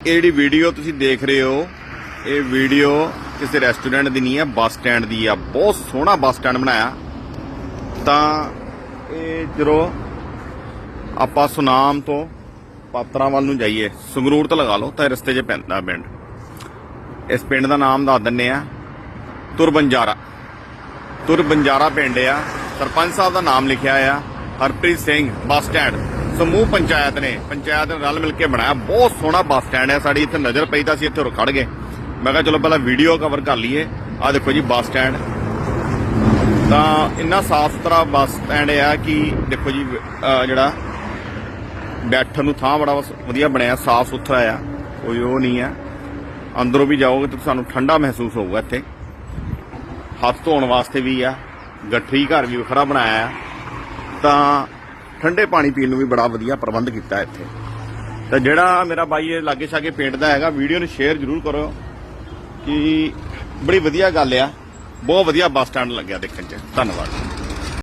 ਇਹ ਜਿਹੜੀ ਵੀਡੀਓ ਤੁਸੀਂ ਦੇਖ ਰਹੇ ਹੋ, ਇਹ ਵੀਡੀਓ ਕਿਸੇ ਰੈਸਟੋਰੈਂਟ ਦੀ ਨਹੀਂ ਹੈ, ਬੱਸ ਸਟੈਂਡ ਦੀ ਆ ਬਹੁਤ ਸੋਹਣਾ ਬੱਸ ਸਟੈਂਡ ਬਣਾਇਆ। ਤਾਂ ਇਹ ਜਦੋਂ ਆਪਾਂ ਸੁਨਾਮ ਤੋਂ ਪਾਤਰਾਂ ਵੱਲ ਨੂੰ ਜਾਈਏ, ਸੰਗਰੂਰ ਤੋਂ ਲਗਾ ਲਓ, ਤਾਂ ਇਹ ਰਸਤੇ 'ਚ ਪੈਂਦਾ ਪਿੰਡ। ਇਸ ਪਿੰਡ ਦਾ ਨਾਮ ਦੱਸ ਦਿੰਨੇ ਆ ਤੁਰਬੰਜਾਰਾ। ਤੁਰਬੰਜਾਰਾ ਪਿੰਡ ਆ। ਸਰਪੰਚ ਸਾਹਿਬ ਦਾ ਨਾਮ ਲਿਖਿਆ ਆ, ਹਰਪ੍ਰੀਤ ਸਿੰਘ, ਬੱਸ ਸਟੈਂਡ ਸਮੂਹ ਪੰਚਾਇਤ ਨੇ ਪੰਚਾਇਤ ਨੇ ਰਲ ਮਿਲ ਕੇ ਬਣਾਇਆ। ਬਹੁਤ ਸੋਹਣਾ ਬੱਸ ਸਟੈਂਡ ਹੈ ਸਾਡੀ। ਇੱਥੇ ਨਜ਼ਰ ਪਈ ਤਾਂ ਅਸੀਂ ਇੱਥੇ ਰੁਕ ਖੜ ਗਏ। ਮੈਂ ਕਿਹਾ, ਚਲੋ ਪਹਿਲਾਂ ਵੀਡੀਓ ਕਵਰ ਕਰ ਲਈਏ। ਆ ਦੇਖੋ ਜੀ, ਬੱਸ ਸਟੈਂਡ। ਤਾਂ ਇੰਨਾ ਸਾਫ਼ ਸੁਥਰਾ ਬੱਸ ਸਟੈਂਡ ਆ ਕਿ ਦੇਖੋ ਜੀ ਜਿਹੜਾ ਬੈਠਣ ਨੂੰ ਥਾਂ ਬੜਾ ਵਧੀਆ ਬਣਿਆ, ਸਾਫ਼ ਸੁਥਰਾ ਆ। ਕੋਈ ਉਹ ਨਹੀਂ ਆ। ਅੰਦਰੋਂ ਵੀ ਜਾਓਗੇ ਤਾਂ ਤੁਹਾਨੂੰ ਠੰਡਾ ਮਹਿਸੂਸ ਹੋਊਗਾ ਇੱਥੇ। ਹੱਥ ਧੋਣ ਵਾਸਤੇ ਵੀ ਆ। ਗੱਠਰੀ ਘਰ ਵੀ ਵੱਖਰਾ ਬਣਾਇਆ ਆ। ਤਾਂ ਠੰਡੇ ਪਾਣੀ ਪੀਣ ਨੂੰ ਵੀ ਬੜਾ ਵਧੀਆ ਪ੍ਰਬੰਧ ਕੀਤਾ ਇੱਥੇ। ਤਾਂ ਜਿਹੜਾ ਮੇਰਾ ਬਾਈ ਇਹ ਲਾਗੇ ਛਾਗੇ ਪਿੰਡ ਦਾ ਹੈਗਾ, ਵੀਡੀਓ ਨੂੰ ਸ਼ੇਅਰ ਜ਼ਰੂਰ ਕਰੋ ਕਿ ਬੜੀ ਵਧੀਆ ਗੱਲ ਆ। ਬਹੁਤ ਵਧੀਆ ਬੱਸ ਸਟੈਂਡ ਲੱਗਿਆ ਦੇਖਣ 'ਚ। ਧੰਨਵਾਦ।